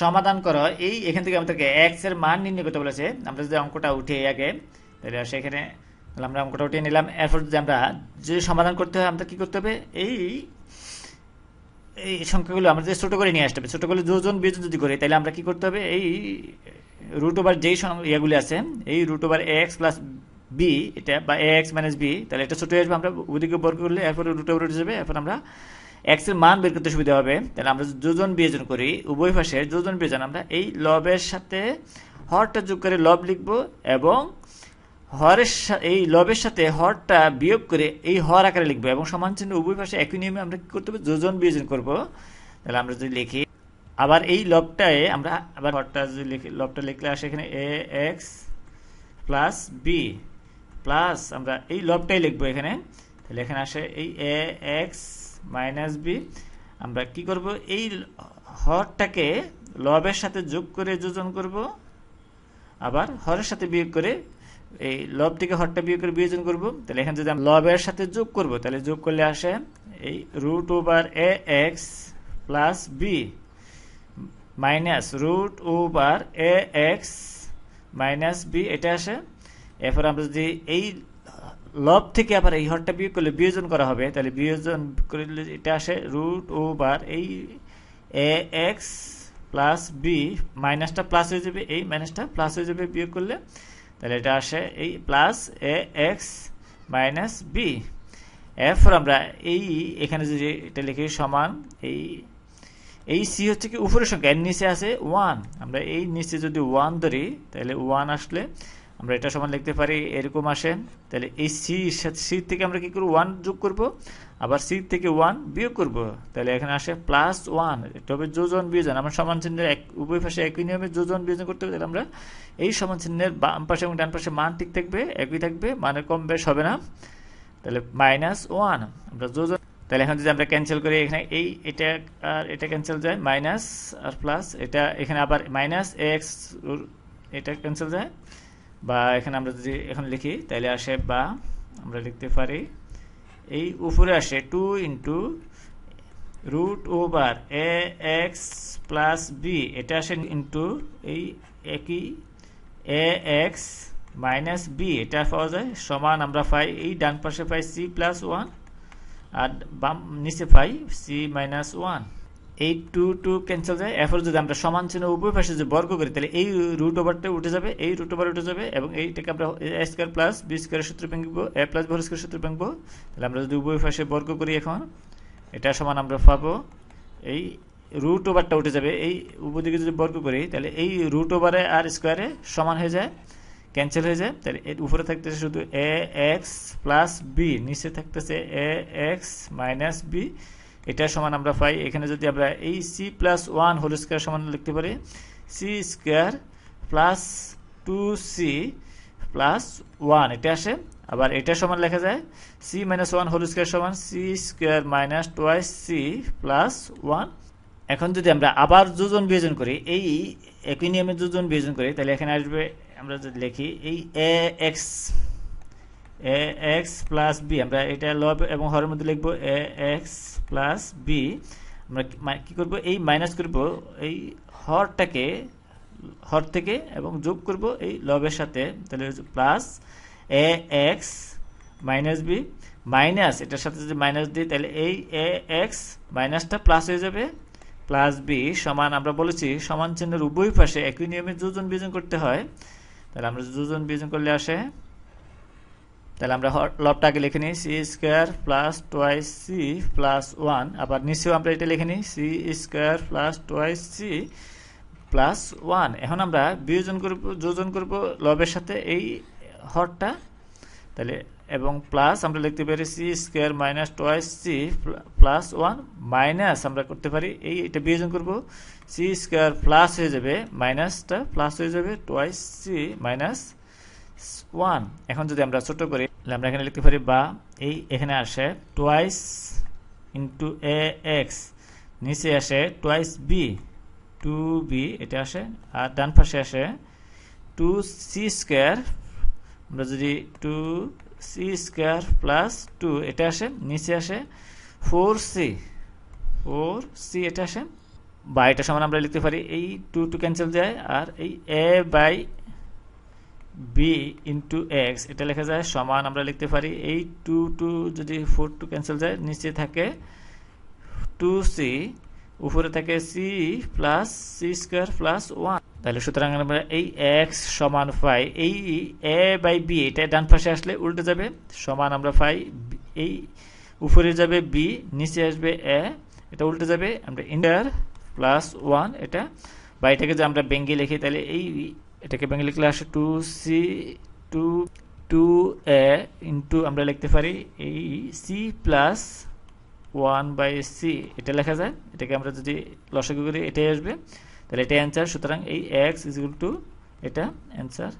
সমাধান করো। এই এখান থেকে আমাদেরকে এক্সের মান নির্ণয় করতে বলেছে। আমরা যদি অঙ্কটা উঠে আগে, তাহলে সেখানে আমরা অঙ্কটা উঠিয়ে নিলাম। এরপর যদি আমরা যদি সমাধান করতে হয়, আমাদের কি করতে হবে? এই এই সংখ্যাগুলো আমরা যে ছোটো করে নিয়ে আসতে হবে ছোটো করে যোজন বিয়োজন যদি করি, তাহলে আমরা কি করতে হবে? এই রুট ওভার যেই ইয়েগুলি আছে, এই root over X plus B এটা বা এক্স মাইনাস বি তাহলে এটা ছোটো আসবে। আমরা ওদিকে বর্গ করলে এরপরে রুট ওভার উঠে যাবে। এরপর আমরা এক্সের মান বের করতে সুবিধা হবে। তাহলে আমরা যোজন বিয়োজন করি, উভয় পাশে যোজন বিয়োজন, আমরা এই লবের সাথে হরটা যোগ করে লব লিখব এবং হরের এই লবের সাথে হরটা বিয়োগ করে এই হর আকারে লিখব এবং সমান চিহ্ন উভয় পাশে একই নিয়মে আমরা কি করতে হবে? যোজন বিয়োজন করব। তাহলে আমরা যদি লিখি, আবার এই লবটায় আমরা আবার হরটা যদি লিখি, লবটা লিখলে আসে এখানে A, X plus B plus আমরা এই লবটাই লিখব এখানে। তাহলে এখানে আসে এই এ, এক্স মাইনাস বি আমরা কি করব? এই হরটাকে লবের সাথে যোগ করে যোজন করব। আবার হরের সাথে বিয়োগ করে এই লব থেকে হরটা বিয়োগ করে বিয়োজন করব। তাহলে এখানে যদি আমরা লবের সাথে যোগ করব, তাহলে যোগ করলে আসে এই root over A X plus B minus root over A X minus B এটা আসে। এরপর আমরা যদি এই লব থেকে আবার এই হরটা বিয়োগ করলে বিয়োজন করা হবে। তাহলে বিয়োজন করলে এটা আসে রুট ওভার এই এ এক্স প্লাস বি, মাইনাসটা প্লাস হয়ে যাবে এই, মাইনাসটা প্লাস হয়ে যাবে বিয়োগ করলে। তাহলে এটা আসে এই plus A X minus B. এরপর আমরা এই, এখানে যদি এটা লিখি সমান এই এই সি হচ্ছে কি উপরের সংখ্যা, এর নিচে আছে ওয়ান আমরা এই নিচে যদি ওয়ান ধরি, তাহলে ওয়ান আসলে আমরা এটা সমান লিখতে পারি, এরকম আসে। তাহলে এই সি সি থেকে আমরা কি করব? ওয়ান যোগ করব। আবার সি থেকে ওয়ান বিয়োগ করব। তাহলে এখানে আসে প্লাস ওয়ান হবে যোজন, বিয়োজন, আমরা সমান চিহ্নের এক, উভয় পাশে একই নিয়মে যোজন, বিয়োজন করতে হবে। তাহলে আমরা এই সমান চিহ্নের বাম পাশে এবং ডান পাশে মান ঠিক থাকবে, একই থাকবে, মানের কম বেশ হবে না। তাহলে মাইনাস ওয়ান আমরা যোজন, তাহলে এখন যদি আমরা ক্যান্সেল করি, এখানে এই, এটা আর এটা ক্যান্সেল যায় মাইনাস আর প্লাস এটা এখানে আবার মাইনাস এক্স এটা ক্যান্সেল যায়। বা এখানে আমরা যদি এখন লিখি তাহলে আসে বা আমরা লিখতে পারি, এই উপরে আসে two into root over A X plus B, এটা আসে ইন্টু এই একই এ এক্স মাইনাস বি, এটা পাওয়া যায়, সমান আমরা পাই, এই ডান পাশে পাই সি প্লাস ওয়ান, আর বাম নিচে পাই সি মাইনাস ওয়ান। এই টু টু ক্যান্সেল যায়। এরপর যদি আমরা সমান চিহ্ন উভয় পাশে যদি বর্গ করি, তাহলে এই রুট ওভারটা উঠে যাবে, এই রুট ওভার উঠে যাবে এবং এইটাকে আমরা এ স্কোয়ার প্লাস বি স্কোয়ারের সূত্র ভাঙবো এ প্লাস বি স্কোয়ার সূত্র ভাঙবো তাহলে আমরা যদি উভয় পাশে বর্গ করি এখন, এটা সমান আমরা পাবো। এই রুট ওভারটা উঠে যাবে, এই উভয় দিকে যদি বর্গ করি, তাহলে এই রুট ওভারে আর স্কোয়ারে সমান হয়ে যায় ক্যান্সেল হয়ে যায়। তাহলে এর উপরে থাকতেছে শুধু এ এক্স প্লাস বি নিচে থাকতেছে এ এক্স মাইনাস বি এটা সমান আমরা পাই। এখানে যদি আমরা এই C plus one whole square সমান লিখতে পারি C square plus two C plus one এটা আসে। আবার এটা সমান লেখা যায় C minus one whole square সমান C square minus twice C plus one এখন যদি আমরা আবার যোজন বিয়োজন করি, এই একই নিয়মে যোজন বিয়োজন করি, তাহলে এখানে আসবে, আমরা যদি লিখি, এই A X A X plus B আমরা এটা লব এবং হরের মধ্যে লিখব এ এক্স প্লাস বি আমরা কি- করব? এই মাইনাস করব, এই হরটাকে, হর থেকে এবং যোগ করব এই লবের সাথে, তাহলে plus A X minus B minus এটার সাথে যদি মাইনাস দিই, তাহলে এই এ এক্স মাইনাসটা প্লাস হয়ে যাবে। প্লাস বি সমান, আমরা বলেছি সমান চিহ্নের উভয় পাশে একই নিয়মে যোজন বিয়োজন করতে হয়। তাহলে আমরা যোজন বিয়োজন করলে আসে তাহলে আমরা হর- লবটা আগে লিখে নিই C square plus twice C plus one আবার নিচেও আমরা এটা লিখে নিই C square plus twice C plus one এখন আমরা বিয়োজন করব, যোজন করব লবের সাথে এই হরটা। তাহলে, এবং প্লাস আমরা লিখতে পারি C square minus twice C plus one minus আমরা করতে পারি এই, এটা বিয়োজন করব সি স্কোয়ার প্লাস হয়ে যাবে মাইনাসটা প্লাস হয়ে যাবে টোয়াইস সি মাইনাস ওয়ান এখন যদি আমরা ছোট করি, তাহলে আমরা এখানে লিখতে পারি বা, এই এখানে আসে টোয়াইস ইন্টু এ এক্স নিচে আসে টোয়াইস বি টু বি এটা আসে, আর ডান পাশে আসে টু সি স্কোয়ার আমরা যদি two C square plus two এটা আসে, নিচে আসে ফোর সি ফোর সি এটা আসে, বা এটা সমান আমরা লিখতে পারি, এই টু টু ক্যান্সেল যায়, আর এই A by B into X এটা লেখা যায় সমান, আমরা লিখতে পারি এই টু টু যদি ফোর টু ক্যান্সেল যায়, নিচে থাকে টু সি উপরে থাকে C plus C square plus one তাহলে সুতরাং আমরা এই এক্স সমান পাই এই এ বাই বি এটা ডান পাশে আসলে উল্টে যাবে, সমান আমরা পাই এই উপরে যাবে বি নিচে আসবে এ এটা উল্টে যাবে, আমরা ইন্টার প্লাস ওয়ান এটা বা এটাকে যে আমরা বেঙ্গে লিখি, তাহলে এই এটাকে ব্যাঙ্গে লিখলে আসে two C two two A into আমরা লিখতে পারি এই C plus one by C এটা লেখা যায়, এটাকে আমরা যদি লসাগু করি, এটাই আসবে। তাহলে এটাই অ্যান্সার সুতরাং এই এক্স ইজ টু এটা অ্যান্সার